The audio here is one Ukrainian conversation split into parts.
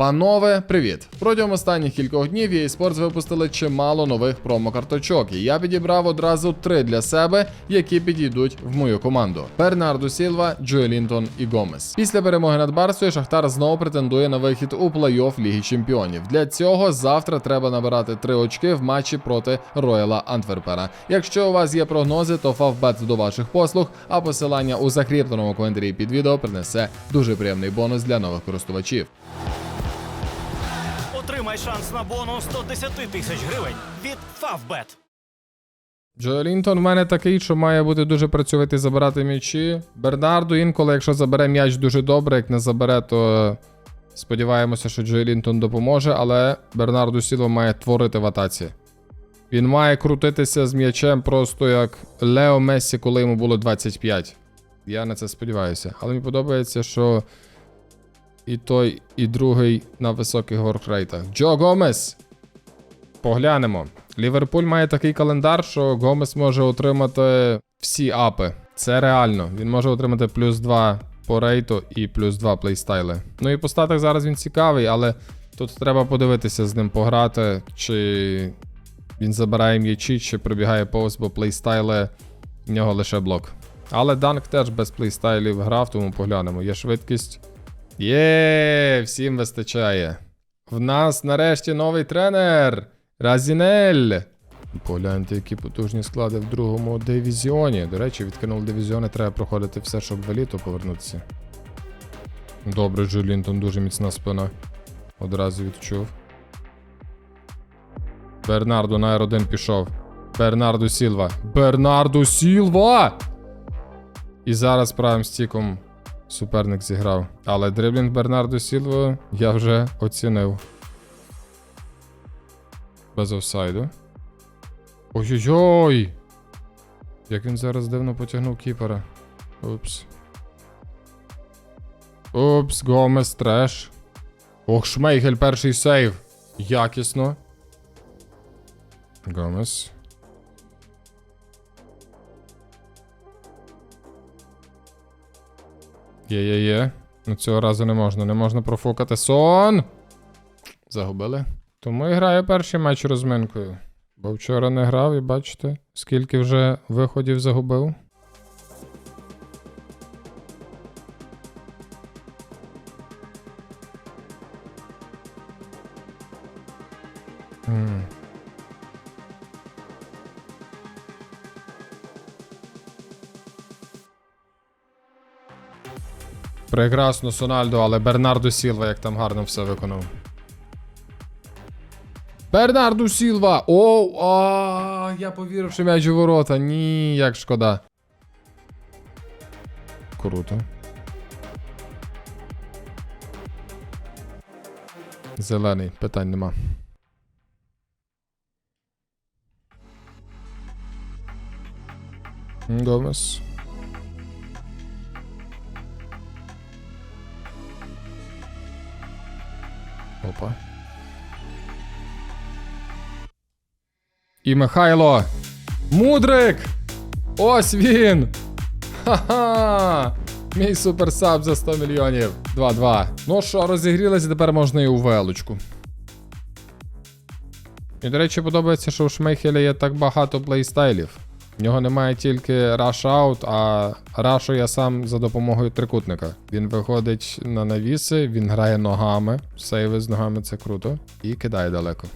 Панове, привіт! Протягом останніх кількох днів EA Sports випустили чимало нових промокарточок, і я підібрав одразу три для себе, які підійдуть в мою команду: Бернарду Сілва, Джо Лінтон і Гомес. Після перемоги над Барсою Шахтар знову претендує на вихід у плей-офф Ліги Чемпіонів. Для цього завтра треба набирати три очки в матчі проти Рояла Антверпена. Якщо у вас є прогнози, то Фавбет до ваших послуг, а посилання у закріпленому коментарі під відео принесе дуже приємний бонус для нових користувачів. Отримай шанс на бонус 110 тисяч гривень від Favbet. Джо Лінтон в мене такий, що має бути дуже працьовитий забирати м'ячі. Бернарду інколи, якщо забере м'яч дуже добре, як не забере, то сподіваємося, що Джо Лінтон допоможе, але Бернарду Сілва має творити в атаці. Він має крутитися з м'ячем просто як Лео Мессі, коли йому було 25. Я на це сподіваюся. Але мені подобається, що і той, і другий на високих воркрейтах. Джо Гомес! Поглянемо. Ліверпуль має такий календар, що Гомес може отримати всі апи. Це реально. Він може отримати плюс 2 по рейту і плюс 2 плейстайли. Ну і по статах зараз він цікавий, але тут треба подивитися з ним пограти, чи він забирає м'ячі, чи пробігає повз, бо плейстайли в нього лише блок. Але Данк теж без плейстайлів грав, тому поглянемо. Є швидкість. Є, всім вистачає. В нас нарешті новий тренер. Разінель. Погляньте, які потужні склади в другому дивізіоні. До речі, відкинули дивізіони, треба проходити все, щоб в еліту повернутися. Добре, Джо Лінтон, дуже міцна спина. Одразу відчув. Бернарду на R1 пішов. Бернарду Сілва. Бернарду Сілва! І зараз правим стіком суперник зіграв. Але дриблінг Бернарду Сілва я вже оцінив. Без офсайду. Ой-ой-ой! Як він зараз дивно потягнув кіпера. Упс. Упс, Гомес треш. Ох, Шмейгель перший сейв. Якісно. Гомес. Є-є-є. Ну цього разу не можна. Не можна профукати. Сон! Загубили. Тому і граю перший матч розминкою. Бо вчора не грав і бачите, скільки вже виходів загубив. Прекрасно Сональдо, але Бернардо Сілва як там гарно все виконав. Бернарду Сілва! Оу, а, я повірив, що м'яч у ворота. Ні, як шкода. Круто. Зелений, питань нема. Гомес. Опа. І Михайло. Мудрик! Ось він! Ха-ха! Мій суперсаб за 100 мільйонів. 2-2. Ну що, розігрілися, тепер можна і у велочку. І, до речі, подобається, що у Шмейхеля є так багато плейстайлів. В нього немає тільки rush out, а рашу я сам за допомогою трикутника. Він виходить на навіси, він грає ногами. Сейви з ногами це круто. І кидає далеко.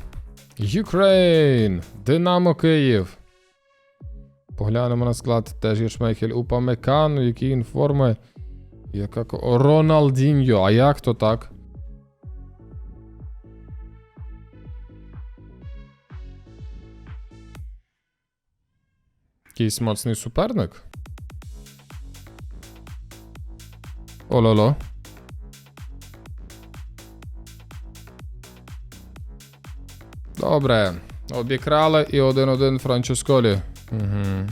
Юкрейн! Динамо Київ. Поглянемо на склад. Теж є Шмейхель Упамекану, який він форми. Яка... Роналдіньо. А як то так? Якийсь моцний суперник. Ололо. Добре. Обікрали і 1-1 Франческолі. Угу.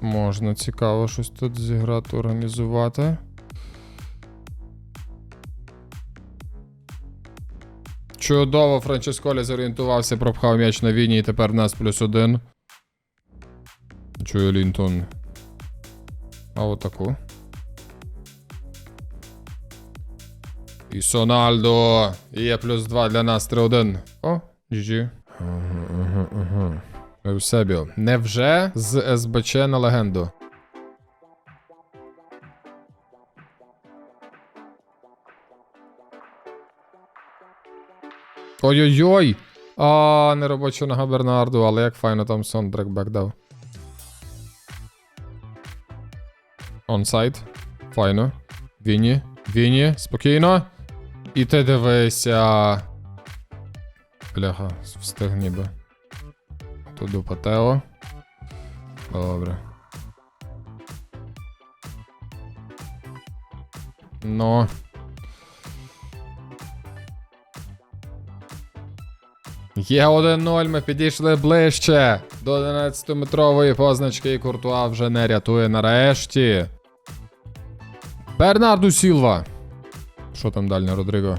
Можна цікаво щось тут зіграти, організувати. Чудово, Франческолі зорієнтувався, пропхав м'яч на війні і тепер в нас плюс один. Чую Лінтон. А отаку. І Сональдо. І є плюс 2 для нас 3-1. О, GG. Ага, ага, ага. Евсебіо. Невже з СБЧ на легенду? Ой-ой-ой! А, не робоча нога Бернарду, але як файно там сон трекбек дав. Онсайд. Файно. Віні. Віні. Спокійно. І ти дивися. Бляха, встиг ніби. Тут дупа Тео. Добре. Ну. Є 1-0, ми підійшли ближче до 11-метрової позначки, і Куртуа вже не рятує нарешті. Бернарду Сілва. Що там далі, Родріго?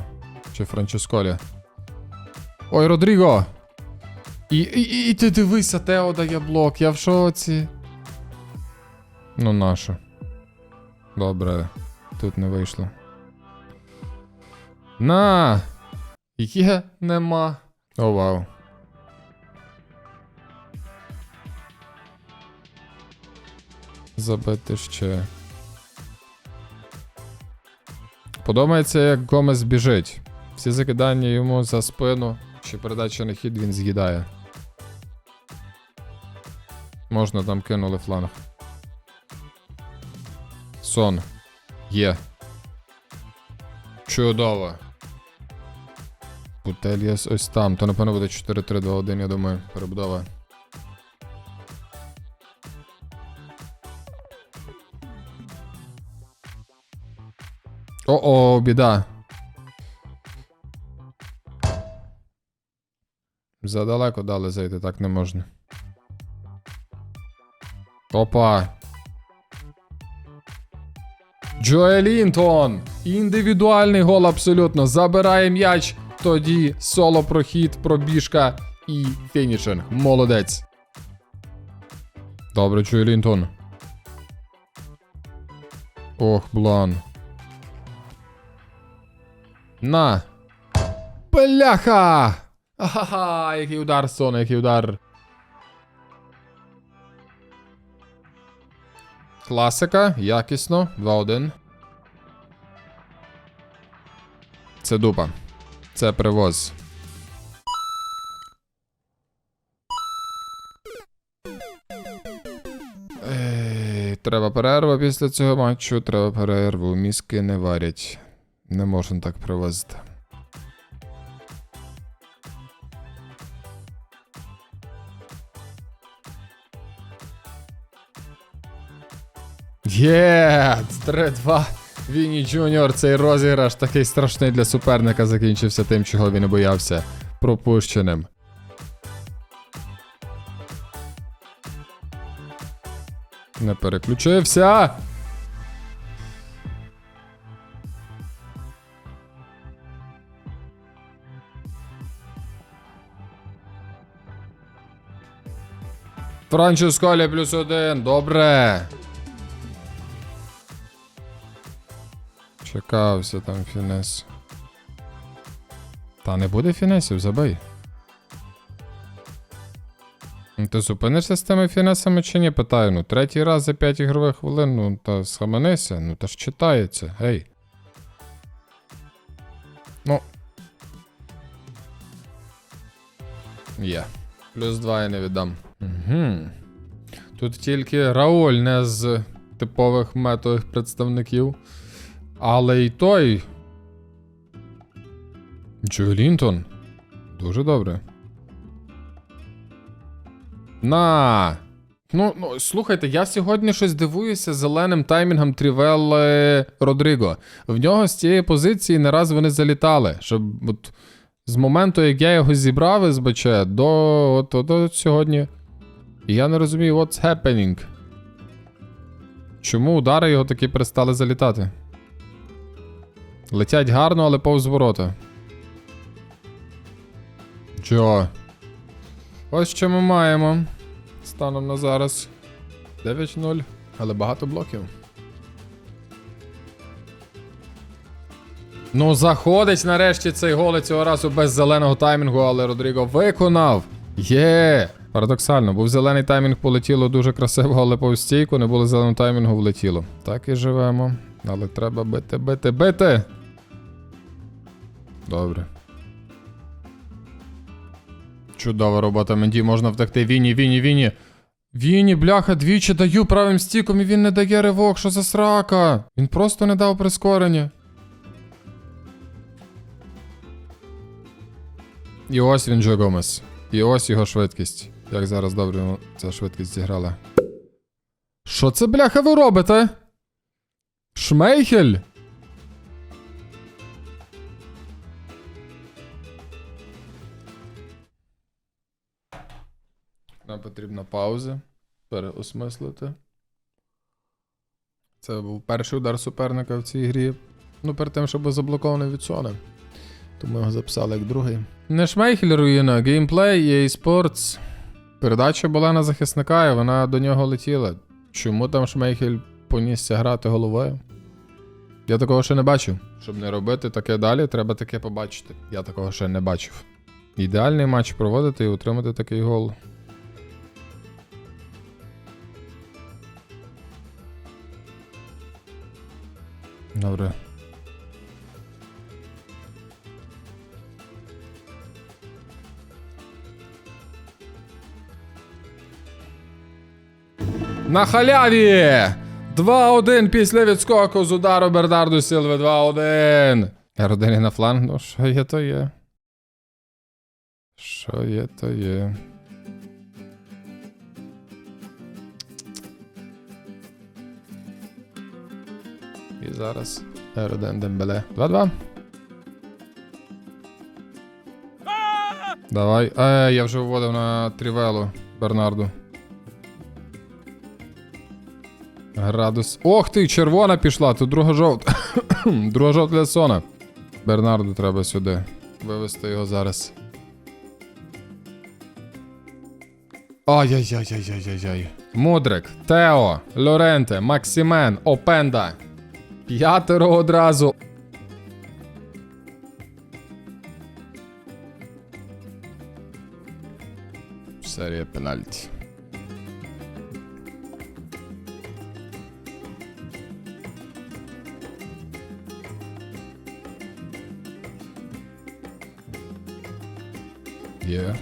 Чи Франческолі? Ой, Родріго! І, і, і ти дивися, Тео дає блок, я в шоці. Ну, наше. Добре, тут не вийшло. На! Є, нема. О, вау. Забити ще. Подобається, як Гомес біжить. Всі закидання йому за спину, чи передача на хід він з'їдає. Можна там кинули фланг. Сон. Є. Чудово. Путельєс ось там. То напевно буде 4-3-2-1, я думаю, перебудова. О-о, біда. Задалеко дали зайти, так не можна. Опа. Джоелінтон. Індивідуальний гол абсолютно. Забирає м'яч. Тоді соло прохід, пробіжка і фінішинг. Молодець. Добре, Джоелінтон. Ох, блан. На. Бляха! Ахаха, який удар, сон, який удар. Класика, якісно, 2-1. Це дупа. Це привоз. Ей, треба перерва після цього матчу, треба перерву. Мізки не варять. Не можна так привозити. Є! 3-2. Вінні Джуніор, цей розіграш такий страшний для суперника закінчився тим, чого він боявся. Пропущеним. Не переключився. Франческолі плюс один. Добре. Чекався там фінес. Та не буде фінесів, забий. Ну, Ти зупинишся з тими фінесами чи ні? Питаю, ну третій раз за 5 ігрових хвилин, ну та схаменися, ну та ж читається, гей. Ну. Є. Плюс 2 я не віддам. Угу. Тут тільки Рауль не з типових метових представників. Але й той. Джолінтон. Дуже добре. На. Ну, ну, слухайте, я сьогодні щось дивуюся зеленим таймінгом Трівелли Родріго. В нього з цієї позиції не раз вони залітали. Щоб от з моменту, як я його зібрав із БЧ, до, от, от, от сьогодні. І я не розумію, what's happening. Чому удари його таки перестали залітати? Летять гарно, але повз ворота. Джо. Ось що ми маємо. Станом на зараз. 9-0, але багато блоків. Ну, заходить нарешті цей гол цього разу без зеленого таймінгу, але Родріго виконав. Є! Парадоксально, був зелений таймінг полетіло дуже красиво, але повз стійку не було зеленого таймінгу влетіло. Так і живемо. Але треба бити, бити, бити. Добре. Чудова робота Менді, можна втекти. Віні, Віні, Віні. Віні, бляха, двічі даю правим стіком і він не дає ривок, що за срака. Він просто не дав прискорення. І ось він Джо Гомес. І ось його швидкість. Як зараз добре ця швидкість зіграла. Що це, бляха, ви робите? Шмейхель? Нам потрібна пауза. Переосмислити. Це був перший удар суперника в цій грі. Ну, перед тим, щоб був заблокований від Сони. Тому його записали як другий. Не Шмейхель руїна, геймплей, EA Sports. Передача була на захисника, і вона до нього летіла. Чому там Шмейхель понісся грати головою? Я такого ще не бачив. Щоб не робити таке далі, треба таке побачити. Я такого ще не бачив. Ідеальний матч проводити і отримати такий гол. Добре. На халяві! 2-1 після відскоку з удару Бернарду Сілви 2-1. Родині на фланг, ну що є, то є. Що є, то є. Зараз Ероден Дембеле. 2-2. Давай. Е, я вже вводив на Трівелу Бернарду. Градус. Ох ти, червона пішла, тут друга жовта. друга жовта для Сона. Бернарду треба сюди. Вивести його зараз. Ай-яй-яй-яй-яй-яй-яй. Мудрик, Тео, Лоренте, Максимен, Опенда. П'ятеро одразу. Серія пенальті. Є.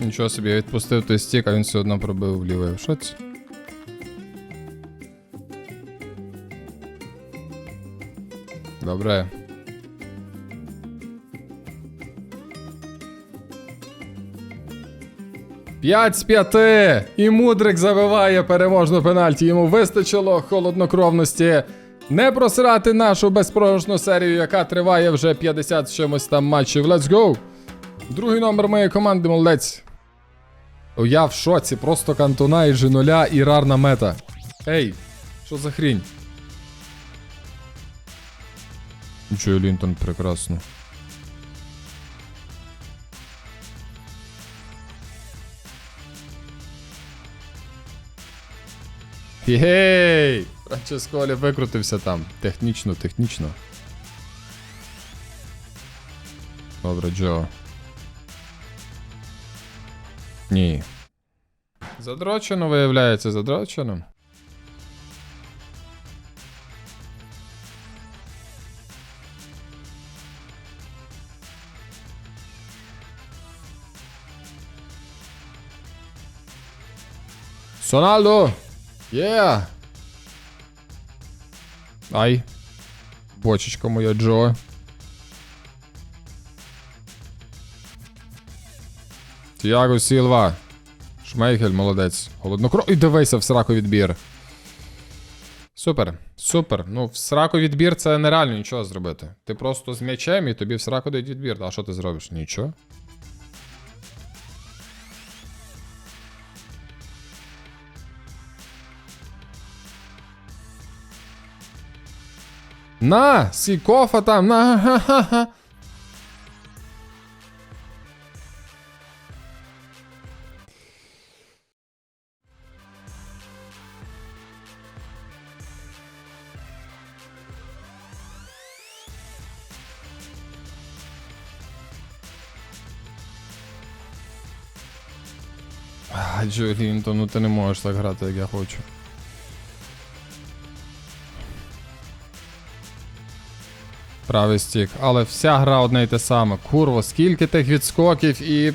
Нічого собі, я відпустив той стік, а він все одно пробив. В шоці? Добре. П'ять з п'яти! І Мудрик забиває переможну пенальті. Йому вистачило холоднокровності не просрати нашу безпрограшну серію, яка триває вже 50 з чимось там матчів. Let's go! Другий номер моєї команди, молодець. Я в шоці, просто кантона і G0 і рарна мета. Ей, що за хрінь? Нічого, Лінтон, прекрасно. Єгей! Франческолі викрутився там. Технічно, технічно. Добре, Джо. Ні. Задрочено, виявляється, задрочено. Соналдо! Є! Ай. Бочечка моя Джо. Тіаго Сілва. Шмейхель, молодець. Голоднокров. І дивися в сраку відбір. Супер, супер. Ну, в сраку відбір це нереально нічого зробити. Ти просто з м'ячем і тобі в сраку дають відбір. А що ти зробиш? Нічого. На, сікофа там, на ха ха ха Джорінто, ну ти не можеш так грати, як я хочу. Правий стік, але вся гра одне й те саме. Курво, скільки тих відскоків і.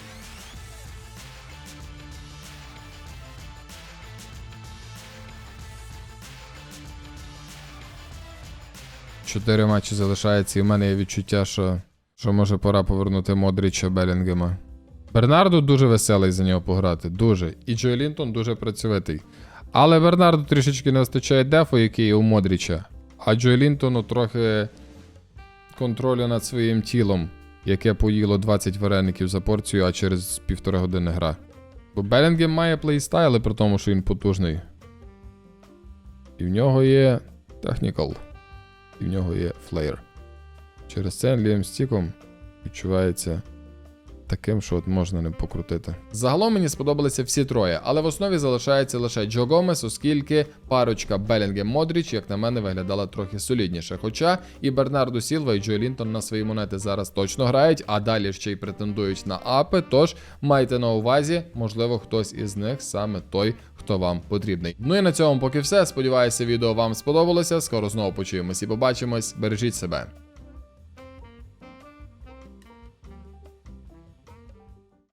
Чотири матчі залишається, і в мене є відчуття, що, що може пора повернути Модріча Белінгема. Бернарду дуже веселий за нього пограти. Дуже. І Джо Лінтон дуже працьовитий. Але Бернарду трішечки не вистачає дефу, який є у Модріча. А Джо Лінтону трохи контролю над своїм тілом, яке поїло 20 вареників за порцію, а через півтори години гра. Бо Белінгем має плейстайли, при тому, що він потужний. І в нього є технікал. І в нього є флеєр. Через це Ліам Стіком відчувається таким, що от можна не покрутити. Загалом мені сподобалися всі троє, але в основі залишається лише Джо Гомес, оскільки парочка Белінгем Модріч, як на мене, виглядала трохи солідніше. Хоча і Бернарду Сілва, і Джо Лінтон на свої монети зараз точно грають, а далі ще й претендують на апи. Тож майте на увазі, можливо, хтось із них саме той, хто вам потрібний. Ну і на цьому поки все. Сподіваюся, відео вам сподобалося. Скоро знову почуємось і побачимось. Бережіть себе.